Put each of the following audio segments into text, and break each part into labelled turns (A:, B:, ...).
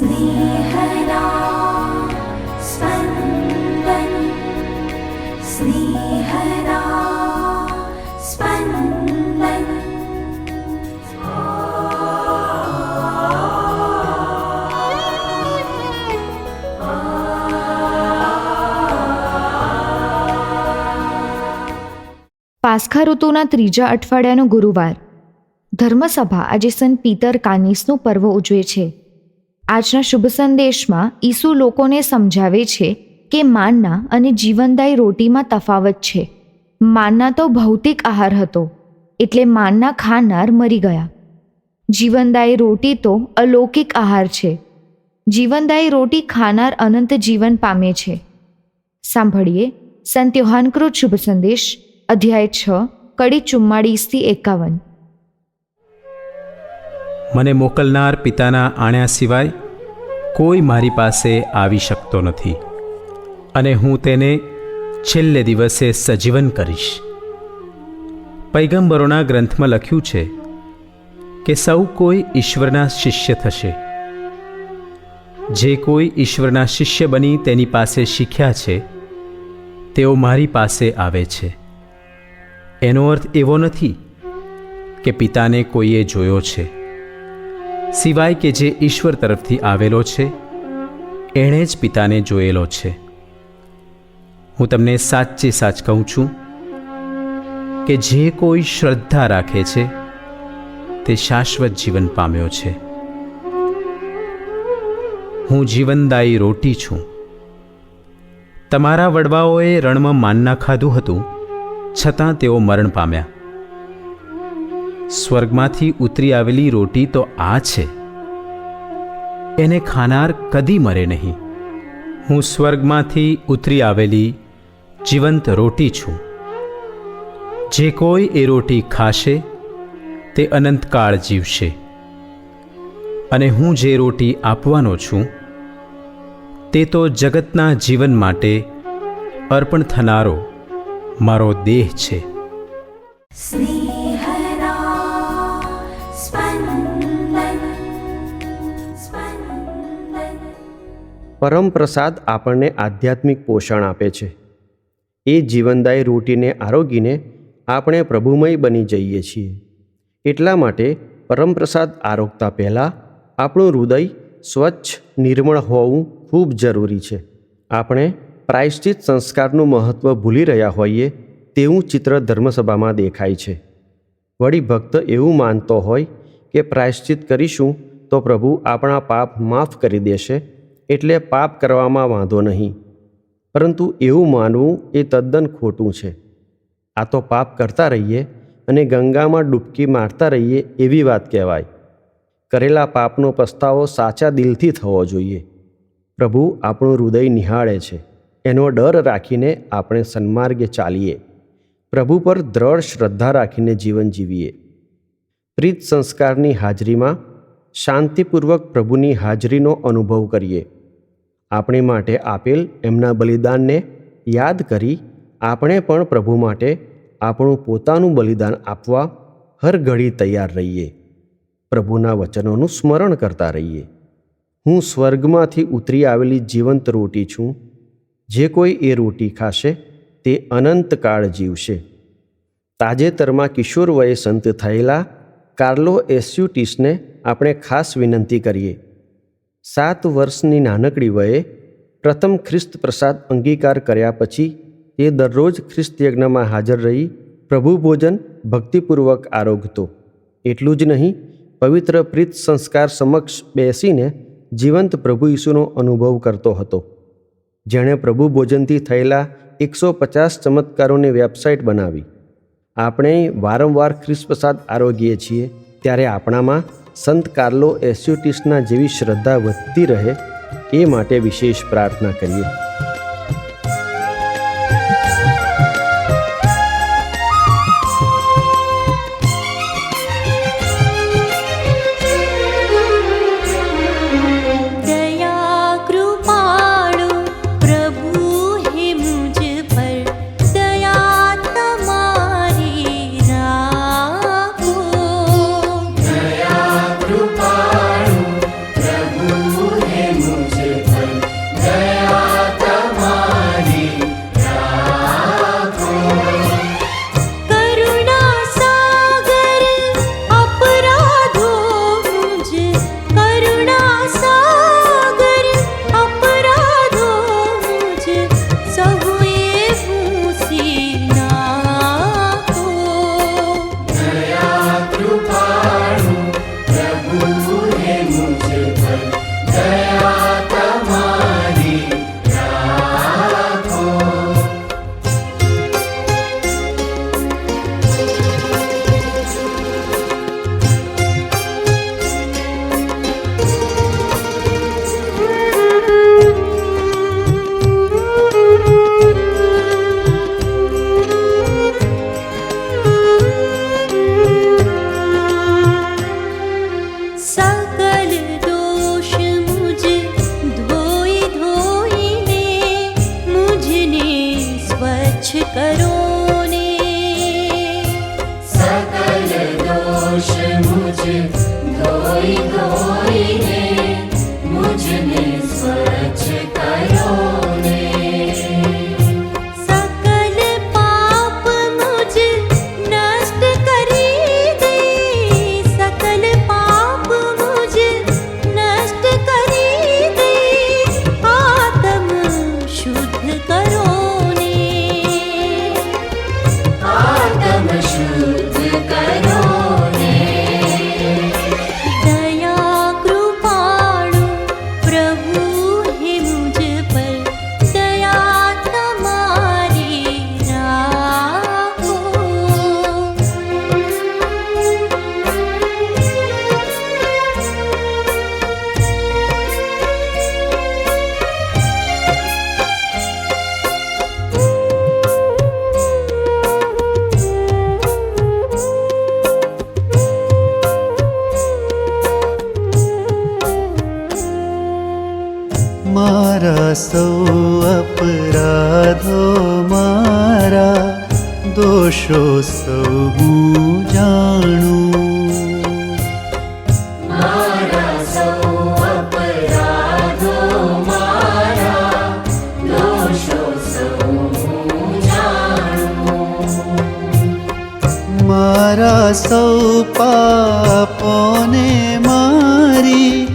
A: स्नेहदा स्पन्दन् स्नेहदा स्पन्दन्
B: પાસખા ઋતુના ત્રીજા અઠવાડિયાનો ગુરુવાર ધર્મસભા આજે સંત પીતર કાનિસનું પર્વ ઉજવે છે આજના શુભ સંદેશમાં ઈસુ લોકોને સમજાવે છે કે માનના અને જીવનદાયી રોટીમાં તફાવત છે. માનના તો ભૌતિક આહાર હતો, એટલે માનના ખાનાર મરી ગયા. જીવનદાયી રોટી તો અલૌકિક આહાર છે. જીવનદાયી રોટી ખાનાર અનંત જીવન પામે છે. સાંભળીએ સંત યોહાનકૃત શુભ સંદેશ, અધ્યાય છ, કડી ચુમ્માળીસથી એકાવન.
C: મને મોકલનાર પિતાના આણ્યા સિવાય કોઈ મારી પાસે આવી શકતો નથી. અને હું તેને છેલ્લે દિવસે સજીવન કરીશ. પૈગંબરોના ગ્રંથમાં લખ્યું છે કે સૌ કોઈ ઈશ્વરના શિષ્ય થશે. જે કોઈ ઈશ્વરના શિષ્ય બની તેની પાસે શીખ્યા છે, તેઓ મારી પાસે આવે છે. એનો અર્થ એવો નથી કે પિતાને કોઈએ જોયો છે. સિવાય કે જે ઈશ્વર તરફથી આવેલો છે, એણે જ પિતાને જોયેલો છે. હું તમને સાચે સાચ કહું છું કે જે કોઈ શ્રદ્ધા રાખે છે, તે શાશ્વત જીવન પામ્યો છે. હું જીવનદાયી રોટી છું. તમારા વડવાઓએ રણમાં માનના ખાધું હતું, છતાં તેઓ મરણ પામ્યા. સ્વર્ગમાંથી ઉતરી આવેલી રોટી તો આ છે. એને ખાનાર કદી મરે નહીં. હું સ્વર્ગમાંથી ઉતરી આવેલી જીવંત રોટી છું. જે કોઈ એ રોટી ખાશે, તે અનંતકાળ જીવશે. અને હું જે રોટી આપવાનો છું, તે તો જગતના જીવન માટે અર્પણ થનારો મારો દેહ છે.
A: સ્નેહ
D: પરમ પ્રસાદ આપણને આધ્યાત્મિક પોષણ આપે છે. એ જીવનદાયી રૂટીને આરોગીને આપણે પ્રભુમય બની જઈએ છીએ. એટલા માટે પરમપ્રસાદ આરોગતા પહેલાં આપણું હૃદય સ્વચ્છ, નિર્મળ હોવું ખૂબ જરૂરી છે. આપણે પ્રાયશ્ચિત સંસ્કારનું મહત્ત્વ ભૂલી રહ્યા હોઈએ તેવું ચિત્ર ધર્મસભામાં દેખાય છે. વળી ભક્ત એવું માનતો હોય કે પ્રાયશ્ચિત કરીશું તો પ્રભુ આપણા પાપ માફ કરી દેશે એટલે પાપ કરવામાં વાંધો નહીં. પરંતુ એવું માનવું એ તદ્દન ખોટું છે. આ તો પાપ કરતા રહીએ અને ગંગામાં ડૂબકી મારતા રહીએ એવી વાત કહેવાય. કરેલા પાપનો પસ્તાવો સાચા દિલથી થવો જોઈએ. પ્રભુ આપણું હૃદય નિહાળે છે. એનો ડર રાખીને આપણે સન્માર્ગે ચાલીએ. પ્રભુ પર દ્રઢ શ્રદ્ધા રાખીને જીવન જીવીએ. પ્રીત સંસ્કારની હાજરીમાં શાંતિપૂર્વક પ્રભુની હાજરીનો અનુભવ કરીએ. આપણે માટે આપેલ એમના બલિદાનને યાદ કરી આપણે પણ પ્રભુ માટે આપણું પોતાનું બલિદાન આપવા હર ઘડી તૈયાર રહીએ. પ્રભુના વચનોનું સ્મરણ કરતા રહીએ. હું સ્વર્ગમાંથી ઉતરી આવેલી જીવંત રોટી છું. જે કોઈ એ રોટી ખાશે તે અનંતકાળ જીવશે. તાજેતરમાં કિશોર વયે સંત થયેલા કાર્લો એસ્યુટીસને આપણે ખાસ વિનંતી કરીએ. સાત વર્ષની નાનકડી વયે પ્રથમ ખ્રિસ્ત પ્રસાદ અંગીકાર કર્યા પછી તે દરરોજ ખ્રિસ્ત યજ્ઞમાં હાજર રહી પ્રભુ ભોજન ભક્તિપૂર્વક આરોગતો. એટલું જ નહીં, પવિત્ર પ્રીત સંસ્કાર સમક્ષ બેસીને જીવંત પ્રભુ ઈસુનો અનુભવ કરતો હતો. જેણે પ્રભુ ભોજનથી થયેલા એકસો પચાસ ચમત્કારોની વેબસાઇટ બનાવી. આપણે વારંવાર ખ્રિસ્ત પ્રસાદ આરોગીએ છીએ, ત્યારે આપણામાં સંત કાર્લો એસ્યુટિસના જેવી શ્રદ્ધા વધતી રહે, એ માટે વિશેષ પ્રાર્થના કરીએ.
E: દોષો સૌ જાણું મારા સૌ પાપોને મારી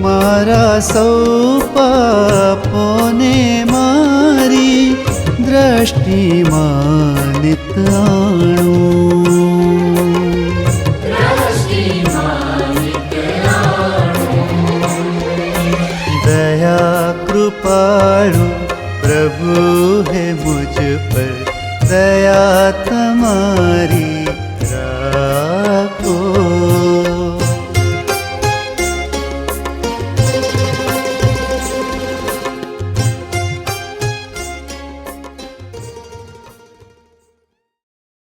E: મારા સૌ પાપોને મારી દ્રષ્ટિમાં નિતાણું દયા કૃપાળુ પ્રભુ હે મુજ પર દયા તમારી